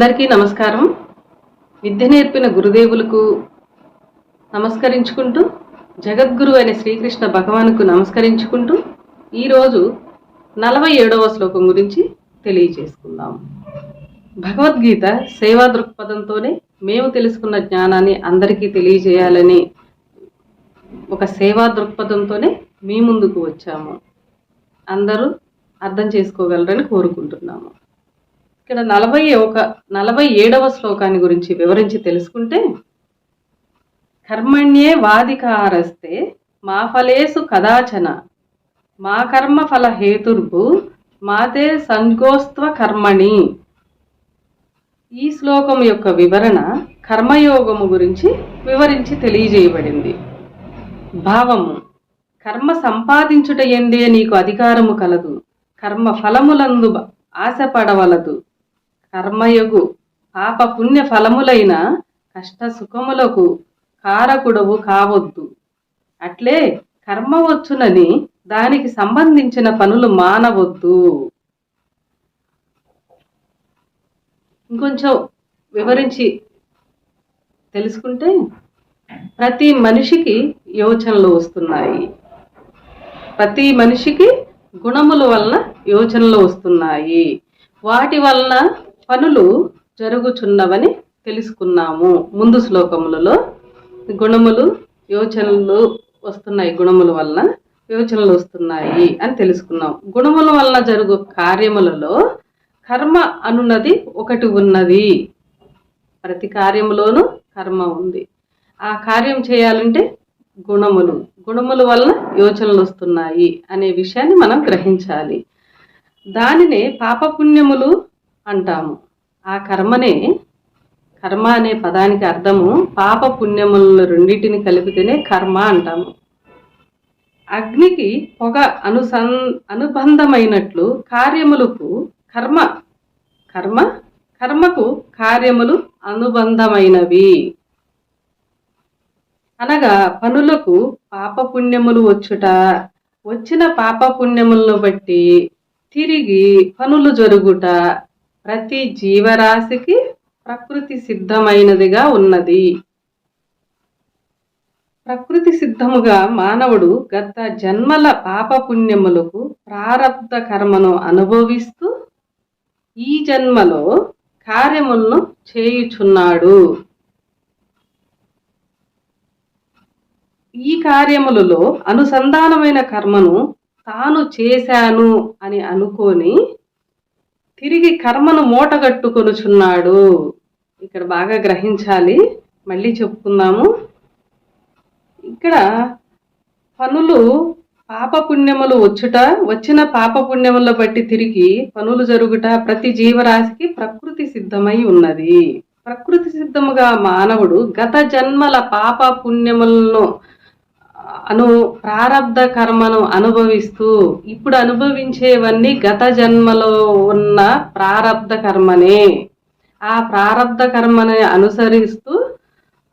అందరికీ నమస్కారం. విద్య నేర్పిన గురుదేవులకు నమస్కరించుకుంటూ జగద్గురు అయిన శ్రీకృష్ణ భగవానుకు నమస్కరించుకుంటూ ఈరోజు నలభై ఏడవ శ్లోకం గురించి తెలియచేసుకుందాం భగవద్గీత సేవా దృక్పథంతోనే మేము తెలుసుకున్న జ్ఞానాన్ని అందరికీ తెలియజేయాలని ఒక సేవా దృక్పథంతోనే మీ ముందుకు వచ్చాము. అందరూ అర్థం చేసుకోగలరని కోరుకుంటున్నాము. ఇక్కడ నలభై ఒక నలభై ఏడవ శ్లోకాన్ని గురించి వివరించి తెలుసుకుంటే కర్మణ్యే వాదికారస్తే మా ఫలేసు కదాచన మా కర్మ ఫల హేతుర్భు మాతే సంగోస్త్వ కర్మణి. ఈ శ్లోకం యొక్క వివరణ కర్మయోగము గురించి వివరించి తెలియజేయబడింది. భావము కర్మ సంపాదించుట ఎందే నీకు అధికారము కలదు కర్మ ఫలములందు ఆశపడవలదు. కర్మయగు పాప పుణ్య ఫలములైన కష్ట సుఖములకు కారకుడవు కావద్దు. అట్లే కర్మ వచ్చునని దానికి సంబంధించిన పనులు మానవద్దు. ఇంకొంచెం వివరించి తెలుసుకుంటే ప్రతి మనిషికి యోచనలు వస్తున్నాయి. ప్రతి మనిషికి గుణముల వలన యోచనలు వస్తున్నాయి. వాటి వలన పనులు జరుగుచున్నవని తెలుసుకున్నాము. ముందు శ్లోకములలో గుణములు యోచనలు వస్తున్నాయి. గుణముల వలన యోచనలు వస్తున్నాయి అని తెలుసుకున్నాం. గుణముల వలన జరుగు కార్యములలో కర్మ అనున్నది ఒకటి ఉన్నది. ప్రతి కార్యములోనూ కర్మ ఉంది. ఆ కార్యం చేయాలంటే గుణములు గుణముల వలన యోచనలు వస్తున్నాయి అనే విషయాన్ని మనం గ్రహించాలి. దానినే పాపపుణ్యములు అంటాము. ఆ కర్మనే కర్మ అనే పదానికి అర్థము పాప పుణ్యములను రెండింటిని కలిపితేనే కర్మ అంటాము. అగ్నికి పొగ అనుసం అనుబంధమైనట్లు కార్యములకు కర్మ కర్మ కర్మకు కార్యములు అనుబంధమైనవి. అనగా పనులకు పాపపుణ్యములు వచ్చుట వచ్చిన పాపపుణ్యములను బట్టి తిరిగి పనులు జరుగుట ప్రతి జీవరాశికి ప్రకృతి సిద్ధమైనదిగా ఉన్నది. ప్రకృతి సిద్ధముగా మానవుడు గత జన్మల పాపపుణ్యములకు ప్రారబ్ధ కర్మను అనుభవిస్తూ ఈ జన్మలో కార్యములను చేయుచున్నాడు. ఈ కార్యములలో అనుసంధానమైన కర్మను తాను చేశాను అని అనుకొని తిరిగి కర్మను మూటగట్టుకొనుచున్నాడు. ఇక్కడ బాగా గ్రహించాలి. మళ్ళీ చెప్పుకుందాము. ఇక్కడ పనులు పాపపుణ్యములు వచ్చుట వచ్చిన పాపపుణ్యముల బట్టి తిరిగి పనులు జరుగుట ప్రతి జీవరాశికి ప్రకృతి సిద్ధమై ఉన్నది. ప్రకృతి సిద్ధముగా మానవుడు గత జన్మల పాప పుణ్యములను అను ప్రారంధ కర్మను అనుభవిస్తూ ఇప్పుడు అనుభవించేవన్నీ గత జన్మలో ఉన్న ప్రారంధ కర్మనే ఆ ప్రారంధ కర్మని అనుసరిస్తూ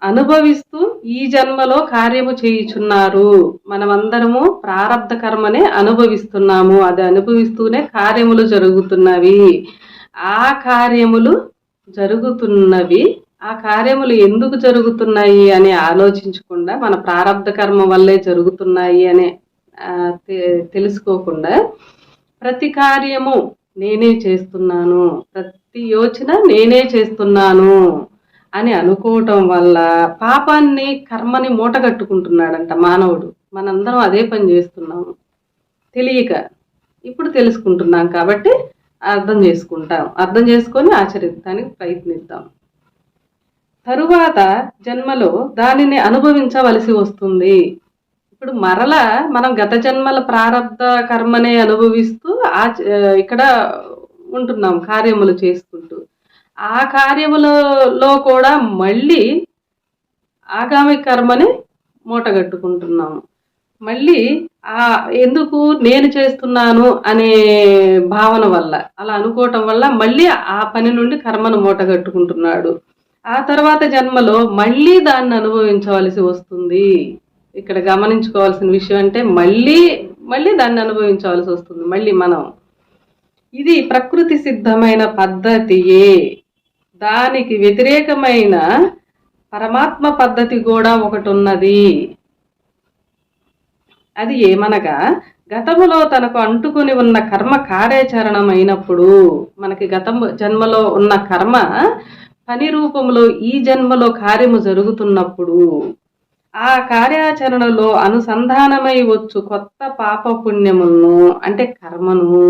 అనుభవిస్తూ ఈ జన్మలో కార్యము చేయుచున్నారు. మనమందరము ప్రారంధ కర్మనే అనుభవిస్తున్నాము. అది అనుభవిస్తూనే కార్యములు జరుగుతున్నవి. ఆ కార్యములు జరుగుతున్నవి ఆ కార్యములు ఎందుకు జరుగుతున్నాయి అని ఆలోచించకుండా మన ప్రారబ్ధ కర్మ వల్లే జరుగుతున్నాయి అని తె- తెలుసుకోకుండా ప్రతి కార్యము నేనే చేస్తున్నాను ప్రతి యోచన నేనే చేస్తున్నాను అని అనుకోవటం వల్ల పాపాన్ని కర్మని మూటగట్టుకుంటున్నాడంట మానవుడు. మనందరం అదే పని చేస్తున్నాము తెలియక ఇప్పుడు తెలుసుకుంటున్నాం కాబట్టి అర్థం చేసుకుంటాం. అర్థం చేసుకొని ఆచరించడానికి ప్రయత్నిద్దాం. తరువాత జన్మలో దానిని అనుభవించవలసి వస్తుంది. ఇప్పుడు మరల మనం గత జన్మల ప్రారంభ కర్మనే అనుభవిస్తూ ఆ ఇక్కడ ఉంటున్నాం కార్యములు చేసుకుంటూ. ఆ కార్యములలో కూడా మళ్ళీ ఆగామి కర్మని మూటగట్టుకుంటున్నాము మళ్ళీ ఆ ఎందుకు నేను చేస్తున్నాను అనే భావన వల్ల అలా అనుకోవటం వల్ల మళ్ళీ ఆ పని నుండి కర్మను మూటగట్టుకుంటున్నాడు. ఆ తర్వాత జన్మలో మళ్ళీ దాన్ని అనుభవించవలసి వస్తుంది. ఇక్కడ గమనించుకోవాల్సిన విషయం అంటే మళ్ళీ మళ్ళీ దాన్ని అనుభవించవలసి వస్తుంది. మళ్ళీ మనం. ఇది ప్రకృతి సిద్ధమైన పద్ధతియే. దానికి వ్యతిరేకమైన పరమాత్మ పద్ధతి కూడా ఒకటి ఉన్నది అది ఏమనగా గతములో తనకు అంటుకుని ఉన్న కర్మ కార్యాచరణమైనప్పుడు మనకి గతం జన్మలో ఉన్న కర్మ పని రూపంలో ఈ జన్మలో కార్యము జరుగుతున్నప్పుడు ఆ కార్యాచరణలో అనుసంధానమై వచ్చు కొత్త పాప పుణ్యములను అంటే కర్మను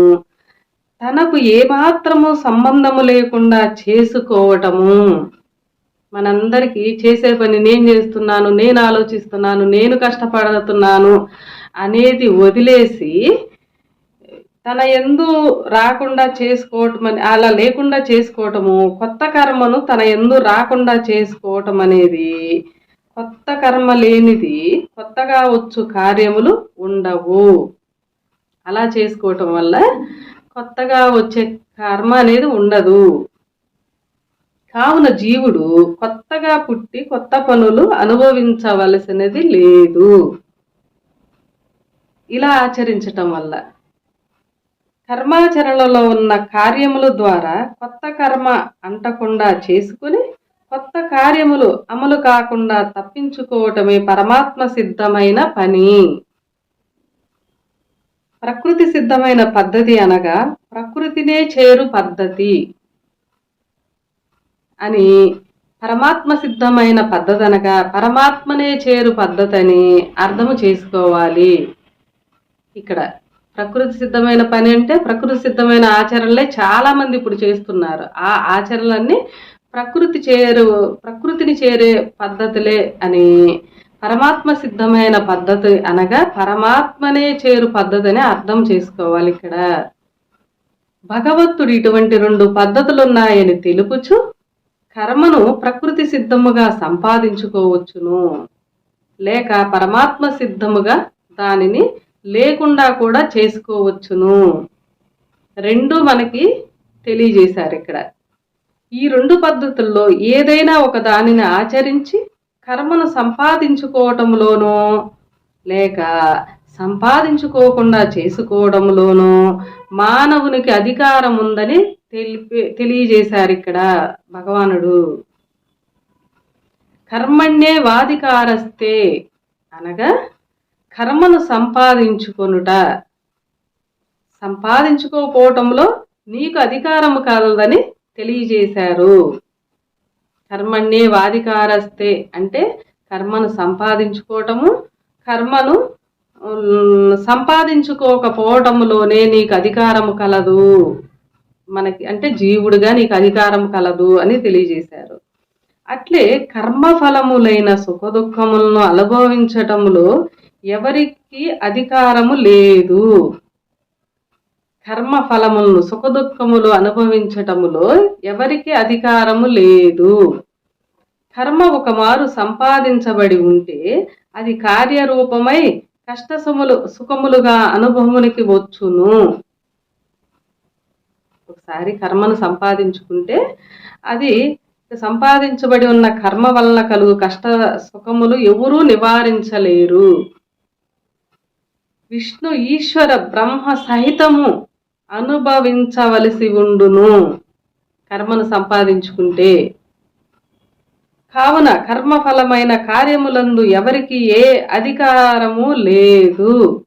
తనకు ఏమాత్రము సంబంధము లేకుండా చేసుకోవటము. మనందరికీ చేసే పని నేను చేస్తున్నాను నేను ఆలోచిస్తున్నాను నేను కష్టపడుతున్నాను అనేది వదిలేసి తన ఎందు రాకుండా చేసుకోవటం అని అలా లేకుండా చేసుకోవటము కొత్త కర్మను తన ఎందు రాకుండా చేసుకోవటం అనేది కొత్త కర్మ లేనిది కొత్తగా వచ్చు కార్యములు ఉండవు. అలా చేసుకోవటం వల్ల కొత్తగా వచ్చే కర్మ అనేది ఉండదు. కావున జీవుడు కొత్తగా పుట్టి కొత్త పనులు అనుభవించవలసినది లేదు. ఇలా ఆచరించటం వల్ల కర్మాచరణలో ఉన్న కార్యముల ద్వారా కొత్త కర్మ అంటకుండా చేసుకుని కొత్త కార్యములు అమలు కాకుండా తప్పించుకోవటమే పరమాత్మ సిద్ధమైన పని. ప్రకృతి సిద్ధమైన పద్ధతి అనగా ప్రకృతినే చేరు పద్ధతి అని పరమాత్మ సిద్ధమైన పద్ధతి అనగా పరమాత్మనే చేరు పద్ధతి అని అర్థము చేసుకోవాలి. ఇక్కడ ప్రకృతి సిద్ధమైన పని అంటే ప్రకృతి సిద్ధమైన ఆచరణలే చాలా మంది ఇప్పుడు చేస్తున్నారు. ఆ ఆచరణలన్నీ ప్రకృతి చేరు ప్రకృతిని చేరే పద్ధతులే అని పరమాత్మ సిద్ధమైన పద్ధతి అనగా పరమాత్మనే చేరు పద్ధతి అని అర్థం చేసుకోవాలి ఇక్కడ. భగవంతుడు ఇటువంటి రెండు పద్ధతులున్నాయని తెలుపుచు కర్మను ప్రకృతి సిద్ధముగా సంపాదించుకోవచ్చును. లేక పరమాత్మ సిద్ధముగా దానిని లేకుండా కూడా చేసుకోవచ్చును. రెండు మనకి తెలియజేశారు ఇక్కడ. ఈ రెండు పద్ధతుల్లో ఏదైనా ఒక దానిని ఆచరించి కర్మను సంపాదించుకోవటంలోనో లేక సంపాదించుకోకుండా చేసుకోవడంలోనో మానవునికి అధికారం ఉందని తెలిపి తెలియజేశారు ఇక్కడ భగవానుడు. కర్మణ్యే వాధికారస్తే అనగా కర్మను సంపాదించుకొనుట. సంపాదించుకోపోవటంలో నీకు అధికారం కలదని తెలియజేశారు. కర్మణ్యే వాధికారస్తే అంటే కర్మను సంపాదించుకోవటము కర్మను సంపాదించుకోకపోవటంలోనే సంపాదించుకోకపోవటములోనే నీకు అధికారము కలదు. మనకి అంటే జీవుడుగా నీకు అధికారం కలదు అని తెలియజేశారు. అట్లే కర్మఫలములైన సుఖదుఖములను అనుభవించటంలో ఎవరికి అధికారము లేదు. కర్మ ఫలములను సుఖదుఖములు అనుభవించటములో ఎవరికి అధికారము లేదు. కర్మ ఒక మారు సంపాదించబడి ఉంటే అది కార్యరూపమై కష్టసములు సుఖములుగా అనుభవమునికి వచ్చును. ఒకసారి కర్మను సంపాదించుకుంటే అది సంపాదించబడి ఉన్న కర్మ వలన కలుగు కష్ట సుఖములు ఎవరూ నివారించలేరు. విష్ణు ఈశ్వర బ్రహ్మ సహితము అనుభవించవలసి ఉండును. కర్మను సంపాదించుకుంటే. కావున కర్మఫలమైన కార్యములందు ఎవరికి ఏ అధికారము లేదు.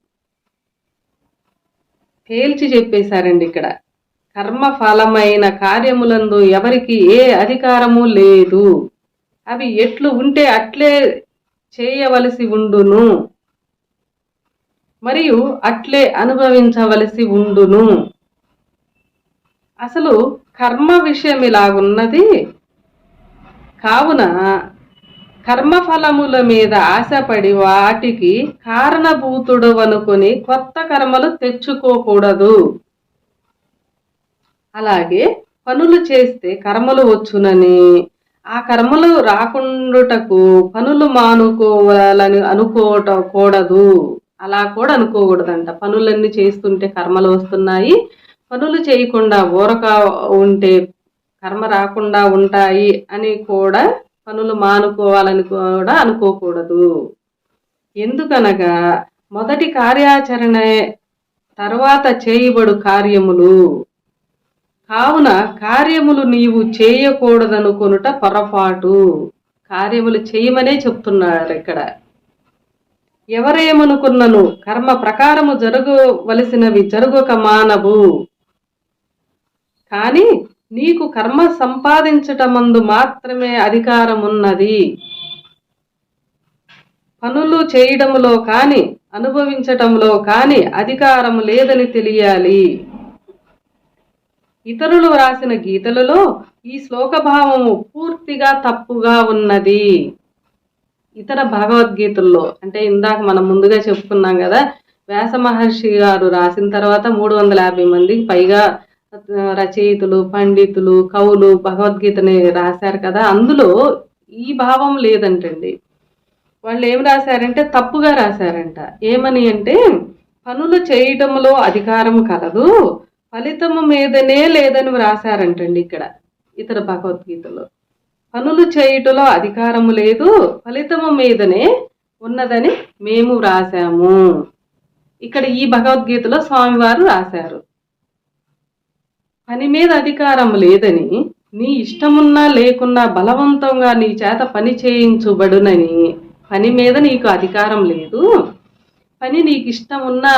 తేల్చి చెప్పేశారండి ఇక్కడ. కర్మఫలమైన కార్యములందు ఎవరికి ఏ అధికారము లేదు. అవి ఎట్లు ఉంటే అట్లే చేయవలసి ఉండును. మరియు అట్లే అనుభవించవలసి ఉండును. అసలు కర్మ విషయం ఇలాగున్నది? కావున కర్మఫలముల మీద ఆశపడి వాటికి కారణభూతుడు అనుకుని కొత్త కర్మలు తెచ్చుకోకూడదు. అలాగే పనులు చేస్తే కర్మలు వచ్చునని ఆ కర్మలు రాకుండుటకు పనులు మానుకోవాలని అనుకోవటం కూడదు. అలా కూడా అనుకోకూడదంట. పనులన్నీ చేస్తుంటే కర్మలు వస్తున్నాయి. పనులు చేయకుండా ఊరక ఉంటే కర్మ రాకుండా ఉంటాయి అని కూడా పనులు మానుకోవాలని కూడా అనుకోకూడదు. ఎందుకనగా మొదటి కార్యాచరణ తర్వాత చేయబడు కార్యములు. కావున కార్యములు నీవు చేయకూడదనుకొనుట పొరపాటు. కార్యములు చేయమనే చెప్తున్నాడు ఇక్కడ. ఎవరేమనుకున్నను? కర్మ ప్రకారము జరగవలసినవి జరుగుక మానవు. కానీ నీకు కర్మ సంపాదించటమందు మాత్రమే అధికారం ఉన్నది పనులు చేయడములో కాని అనుభవించటంలో కాని అధికారం లేదని తెలియాలి. ఇతరులు వ్రాసిన గీతలలో ఈ శ్లోకభావము పూర్తిగా తప్పుగా ఉన్నది. ఇతర భగవద్గీతల్లో అంటే ఇందాక మనం ముందుగా చెప్పుకున్నాం కదా వ్యాస మహర్షి గారు రాసిన తర్వాత మూడు వందల యాభై మందికి పైగా రచయితలు పండితులు కవులు భగవద్గీతని రాశారు కదా. అందులో ఈ భావం లేదంటండి. వాళ్ళు ఏం రాశారంటే తప్పుగా రాశారంట. ఏమని అంటే పనులు చేయటంలో అధికారం కలదు ఫలితము మీదనే లేదని రాశారంటండి ఇక్కడ ఇతర భగవద్గీతలో. పనులు చేయుటలో అధికారము లేదు ఫలితము మీదనే ఉన్నదని మేము రాశాము ఇక్కడ ఈ భగవద్గీతలో స్వామివారు రాశారు పని మీద అధికారం లేదని నీ ఇష్టమున్నా లేకున్నా బలవంతంగా నీ చేత పని చేయించుబడునని పని మీద నీకు అధికారం లేదు. పని నీకు ఇష్టమున్నా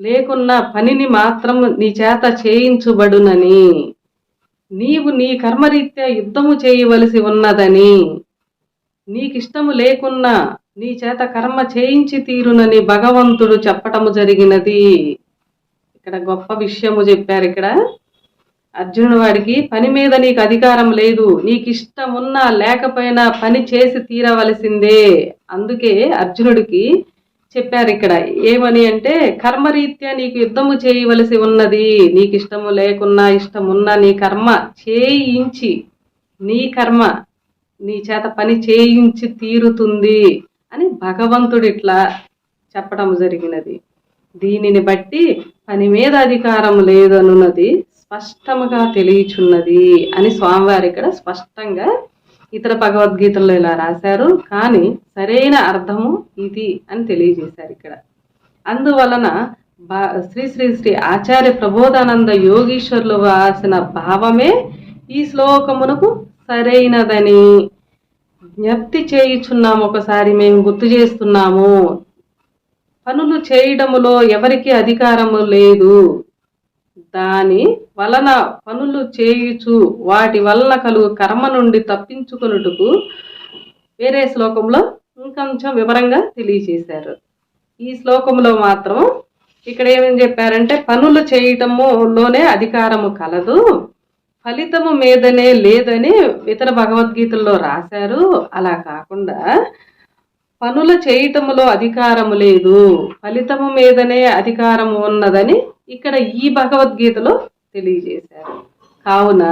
లేకున్నా పనిని మాత్రం నీ చేత చేయించుబడునని. నీవు నీ కర్మరీత్యా యుద్ధము చేయవలసి ఉన్నదని నీకిష్టము లేకున్నా నీ చేత కర్మ చేయించి తీరునని భగవంతుడు చెప్పటము జరిగినది. ఇక్కడ గొప్ప విషయము చెప్పారు ఇక్కడ. అర్జునుడు వాడికి పని మీద నీకు అధికారం లేదు నీకు ఇష్టం ఉన్నా లేకపోయినా పని చేసి తీరవలసిందే. అందుకే అర్జునుడికి చెప్పారు ఇక్కడ. ఏమని అంటే కర్మరీత్యా నీకు యుద్ధము చేయవలసి ఉన్నది. నీకు ఇష్టము లేకున్నా ఇష్టమున్నా నీ కర్మ చేయించి నీ కర్మ నీ చేత పని చేయించి తీరుతుంది అని భగవంతుడు ఇట్లా చెప్పడం జరిగినది. దీనిని బట్టి పని మీద అధికారం లేదనున్నది స్పష్టముగా తెలియచున్నది అని స్వామివారు ఇక్కడ స్పష్టంగా ఇతర భగవద్గీతల్లో ఇలా రాశారు. కానీ సరైన అర్థము ఇది అని తెలియజేశారు ఇక్కడ. అందువలన బా- శ్రీ శ్రీ శ్రీ ఆచార్య ప్రబోధానంద యోగీశ్వరులు రాసిన భావమే ఈ శ్లోకమునకు సరైనదని. జ్ఞప్తి చేయుచున్నాము ఒకసారి మేము గుర్తు చేస్తున్నాము. పనులు చేయడములో ఎవరికి అధికారము లేదు. దాని వలన పనులు చేయుచు వాటి వలన కలుగు కర్మ నుండి తప్పించుకొనుటకు వేరే శ్లోకంలో ఇంకొంచెం వివరంగా తెలియజేశారు. ఈ శ్లోకంలో మాత్రం ఇక్కడ ఏమని చెప్పారంటే పనులు చేయటములోనే అధికారము కలదు ఫలితము మీదనే లేదని ఇతర భగవద్గీతల్లో రాశారు. అలా కాకుండా పనుల చేయటములో అధికారము లేదు. ఫలితము మీదనే అధికారము ఉన్నదని ఇక్కడ ఈ భగవద్గీతలో తెలియజేశారు. కావున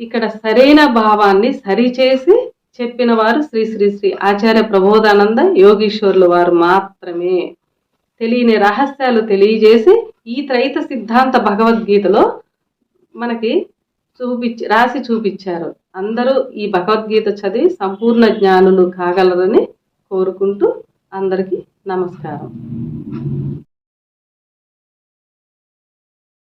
ఇక్కడ సరైన భావాన్ని సరిచేసి చెప్పిన వారు శ్రీ శ్రీ శ్రీ ఆచార్య ప్రబోధానంద యోగీశ్వరులు వారు మాత్రమే. తెలియని రహస్యాలు తెలియజేసి ఈ త్రైత సిద్ధాంత భగవద్గీతలో మనకి చూపించి రాసి చూపించారు అందరూ ఈ భగవద్గీత చదివి సంపూర్ణ జ్ఞానులు కాగలరని కోరుకుంటూ అందరికీ నమస్కారం.